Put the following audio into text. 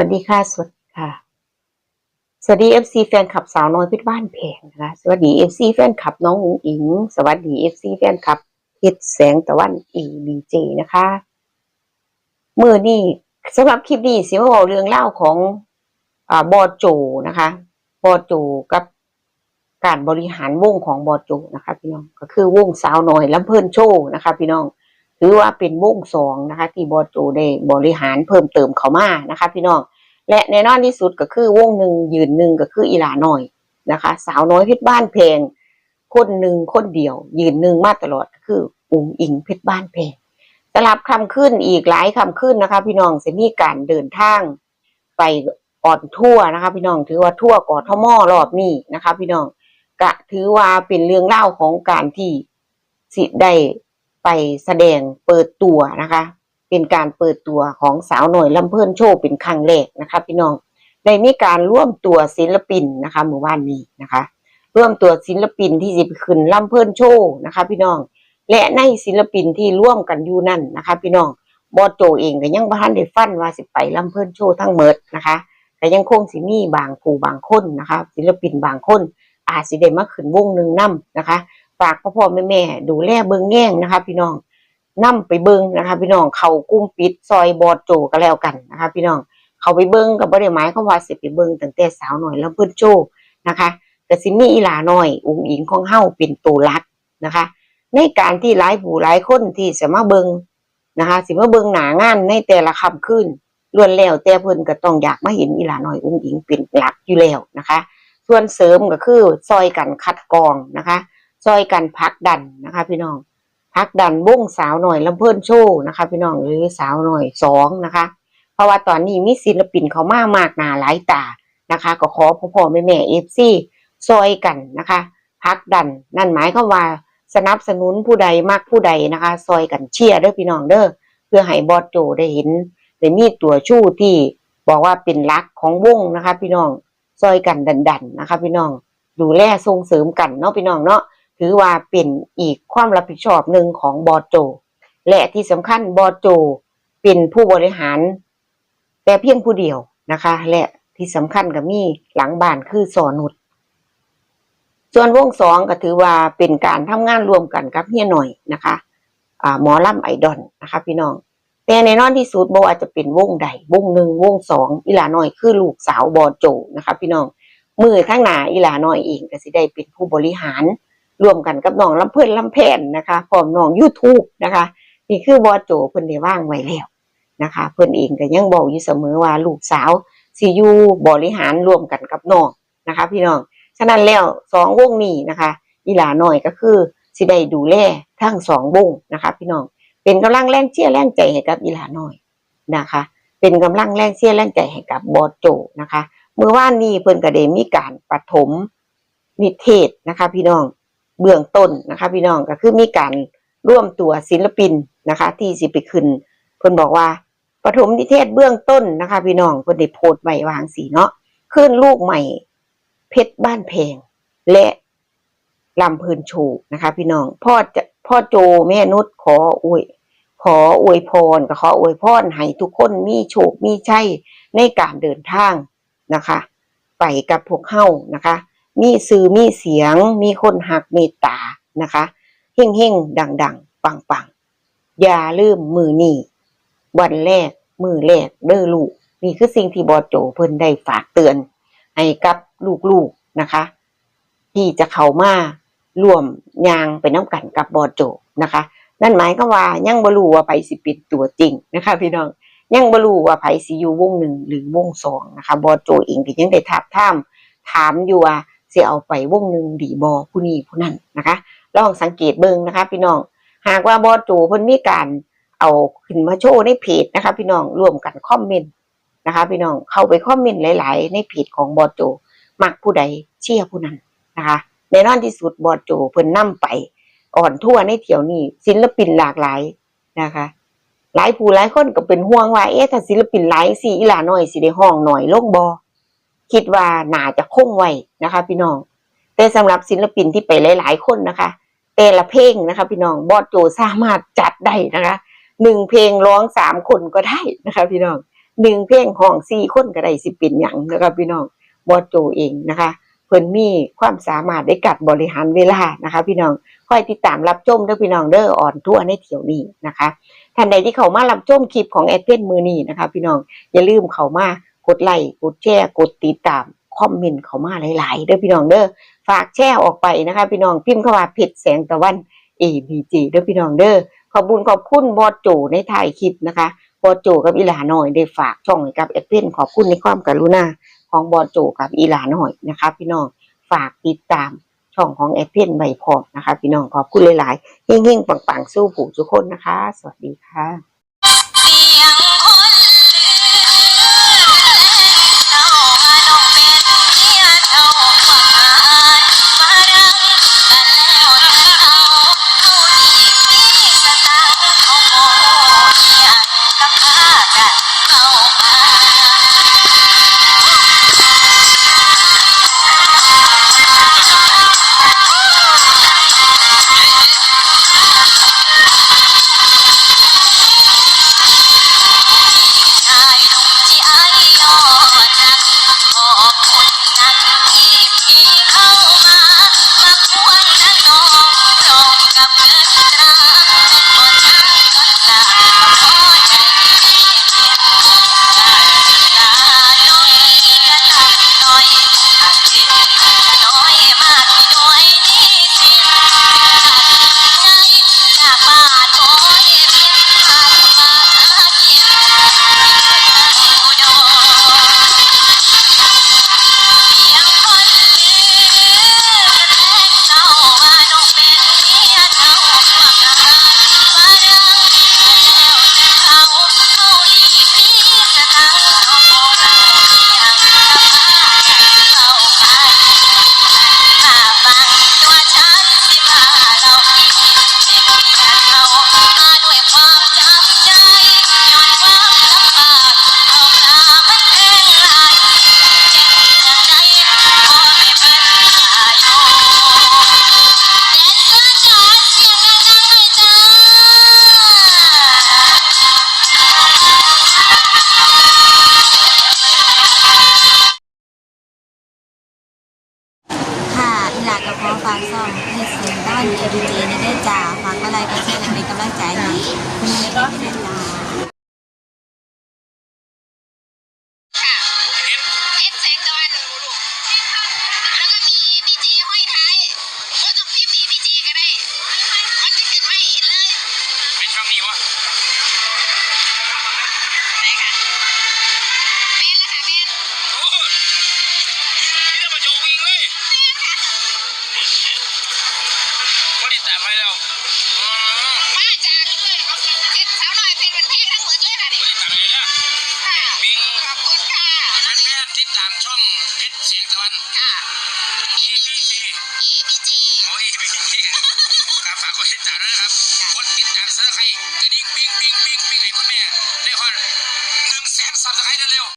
วัสดีค่ะ สวัสดีค่ะ สวัสดีเอฟซีแฟนคลับสาวน้อยพิษบ้านแพงนะคะ สวัสดีเอฟซีแฟนคลับน้องอุ๋งอิง สวัสดีเอฟซีแฟนคลับเพชรแสงตะวันอีบีเจนะคะเมื่อนี้สำหรับคลิปนี้สิมาบอกเรื่องเล่าของอ่าบอโจนะคะ บอโจกับการบริหารวงของบอโจนะคะ พี่น้องก็คือวงสาวน้อยลำเพลินโชว์นะคะ พี่น้อง ถือว่าเป็นวงสองนะคะ ที่บอโจได้บริหารเพิ่มเติมเขามานะคะ พี่น้อง และแน่นอนที่สุดก็คือวงหนึ่งยืนหนึ่งก็คืออีหลาหน่อยนะคะ สาวน้อยเพชรบ้านเพลง คนหนึ่งคนเดียว ยืนหนึ่งมาตลอดก็คืออุ๋งอิงเพชรบ้านเพลงสลับคำขึ้นอีกหลายคำขึ้นนะคะ พี่น้องจะมีการเดินทางไปออนทั่วนะคะ พี่น้องถือว่าทั่วกอทมอรอบนี้นะคะ พี่น้องกะถือว่าเป็นเรื่องเล่าของการที่สิได้ ไปแสดงเปิดตัวนะคะ เป็นการเปิดตัวของสาวหน่อยลำเพิ่นโชว์เป็นครั้งแรกนะคะ พี่น้องได้มีการร่วมตัวศิลปินนะคะเมื่อวานนี้นะคะ ร่วมตัวศิลปินที่จะไปขึ้นลำเพิ่นโชว์นะคะ พี่น้อง และในศิลปินที่ร่วมกันอยู่นั่นนะคะ พี่น้องบอโจเองก็ยังบ่ทันได้ฟันว่าสิไปลำเพิ่นโชว์ทั้งหมดนะคะแต่ยังคงสิมีบางผู้บางคนนะคะ ศิลปินบางคนอาจสิได้มาขึ้นวงหนึ่งนํนะคะ ฝากพ่อพ่อแม่แม่ดูแลเบิ่งแง่งนะคะ พี่น้องนํไปเบิ่งนะคะ พี่น้องเขากุ้มปิดซอยบอดโจก็แล้วกันนะคะ พี่น้องเขาไปเบิ่งก็บ่ได้หมายควาว่าสิไปเบิ่งตั้งแต่สาวหน่อยแล้วเพิ่นโจนะคะก็สิมี่อีหลาหน้อย อุ๋งอิงของเฮาเป็นตัวหลักนะคะ ในการที่หลายผู้หลายคนที่จะมารถเบิ่งนะคะสิมาเบิ่งหนางานในแต่ละค่ำคืนล้วนแล้วแต่เพิ่นก็ต้องอยากมาเห็นอีหลาหน้อยอุ๋งอิงเป็นหลักอยู่แล้วนะคะ ส่วนเสริมก็คือซอยกันคัดกรองนะคะ ซอยกันพักดันนะคะ พี่น้องพักดันวงสาวหน่อยลำเพิ่นโชว์นะคะ พี่น้องหรือสาวหน่อยสองนะคะ เพราะว่าตอนนี้มีศิลปินเขามากมากหนาหลายตานะคะ ก็ขอพ่อพ่อแม่แม่เอฟซีซอยกันนะคะพักดันนั่นหมายความว่าสนับสนุนผู้ใดมากผู้ใดนะคะซอยกันเชียร์เด้อพี่น้องเด้อเพื่อให้บอสโจได้เห็นได้มีตัวชู้ที่บอกว่าเป็นรักของวงนะคะ พี่น้องซอยกันดันๆนะคะ พี่น้องดูแลส่งเสริมกันเนาะพี่น้องเนาะ ถือว่าเป็นอีกความรับผิดชอบหนึ่งของบอโจ และที่สำคัญบอโจเป็นผู้บริหาร แต่เพียงผู้เดียวนะคะ และที่สำคัญก็มีหลังบ้านคือสอนุดส่วนวงสองก็ถือว่าเป็นการทำงานรวมกันกับเฮียหน่อยนะคะหมอลำไอดอลนะคะ พี่น้อง แต่ในนอนที่สุดโบ่ว่าจะเป็นวงใดวงหนึ่งวงสองอีหลาน้อยคือลูกสาวบอโจนะคะ พี่น้องมือทั้งหนาอีหลาน้อยเองก็สิได้เป็นผู้บริหาร รวมกันกับน้องลำเพื่อนลำแพนนะคะพร้อมน้อง YouTube นะคะ นี่คือบอโจเพิ่นได้ว่างไว้แล้วนะคะ เพิ่นเองก็ยังบอกอยู่เสมอว่าลูกสาวสิอยู่บริหารร่วมกันกับน้องนะคะ พี่น้องฉะนั้นแล้วสองวงนี้นะคะอีหลาน้อยก็คือสิได้ดูแลทั้งสองวงนะคะ พี่น้องเป็นกำลังแรงเชียร์แรงใจให้กับอีหลาน้อยนะคะ เป็นกำลังแรงเชียร์แรงใจให้กับบอโจนะคะเมื่อวานนี้เพิ่นก็ได้มีการปฐมนิเทศนะคะ พี่น้อง เบื้องต้นนะคะ พี่น้องก็คือมีการร่วมตัวศิลปินนะคะ ที่สิไปขึ้นเพิ่นบอกว่าปฐมนิเทศเบื้องต้นนะคะ พี่น้องเพิ่นได้โพสต์ไว้วางสีเนาะขึ้นลูกใหม่ เพชรบ้านแพงและลำเพลินโชว์นะคะ พี่น้องพ่อจะพ่อโจแม่นุชขออวยขออวยพรก็ขออวยพรให้ทุกคนมีโชคมีชัยในการเดินทางนะคะ ไปกับพวกเฮานะคะ มีสื่อมีเสียง มีคนหักเมตตานะคะเฮ่งเฮ่งดังดังปังปังอย่าลืมมือนี่วันแรกมือแรกเด้อลูกนี่คือสิ่งที่บอโจเพิ่นได้ฝากเตือน ให้กับลูกๆนะคะ ที่จะเข้ามาร่วมยางไปน้ำกันกับบอโจนะคะ นั่นหมายก็ว่ายังบรูว่าไผสิเป็นตัวจริงนะคะ พี่น้องยังบรูว่าไผสิอยู่วงหนึ่งหรือวงสองนะคะบอโจเองก็ยังได้ทับท่ามถามอยู่ว่า สิเอาไปวงหนึ่งดีบอผู้นี้ผู้นั้นนะคะลองสังเกตเบิ่งนะคะพี่น้องหากว่าบอจูเพิ่นมีการเอาขึ้นมาโชว์ในเพจนะคะ พี่น้องร่วมกันคอมเมนต์นะคะ พี่น้องเข้าไปคอมเมนต์หลาย ๆ ในเพจของบอจูมักผู้ใดเชียผู้นั้นนะคะแน่นอนที่สุดบอจูเพิ่นนํไปอ่อนทั่วในเที่ยวนี้ศิลปินหลากหลายนะคะ หลายผู้หลายคนก็เป็นห่วงว่าเอ๊ะถ้าศิลปินหลายสิอีหลาน้อยสิได้ห้องหน่อยลงบอ คิดว่าน่าจะคงไว้นะคะ พี่น้อง แต่สำหรับศิลปินที่ไปหลาย ๆ คนนะคะ แต่ละเพลงนะคะ พี่น้องบอสโจสามารถจัดได้นะคะหนึ่งเพลงร้องสามคนก็ได้นะคะ พี่น้องหนึ่งเพลงห้องสี่คนก็ได้สิเป็นหยังนะคะพี่น้องบอสโจเองนะคะเพิ่นมีความสามารถในการบริหารเวลานะคะ พี่น้องคอยติดตามรับชมเด้อพี่น้องเด้ออ่อนทั่วในเที่ยวนี้นะคะท่านใดที่เขามารับชมคลิปของแอดเพนมือนี้นะคะ พี่น้องอย่าลืมเขามา กดไลค์กดแชร์กดติดตามคอมเมนต์เข้ามาหลายๆเด้อพี่น้องเด้อฝากแชร์ออกไปนะคะ พี่น้องพิมพ์เข้ามาเพจแสงตะวัน ABG เด้อพี่น้องเด้อขอบคุณขอบคุณบอสโจในถ่ายคลิปนะคะบอสโจกับอีหลาหน่อยได้ฝากช่องกับแอดเพนขอบคุณในความกรุณาของบอสโจกับอีหลาหน่อยนะคะ พี่น้องฝากติดตามช่องของแอดเพนใบพร้อมนะคะ พี่น้องขอบคุณหลายๆเฮงๆปังๆสู้ผู้ทุกคนนะคะ สวัสดีค่ะ ติดตามช่องเพชรเสียงตะวันค่ะ EBC EBG โอ้ย EBC ครับฝากกดติดตามด้วยนะครับกดติดตามซับสไครต์กระดิ่งปิ้งปิ้งปิ้งปิ้งให้คุณแม่ได้ฮอดหนึ่งแสนซับสไครต์เร็วๆ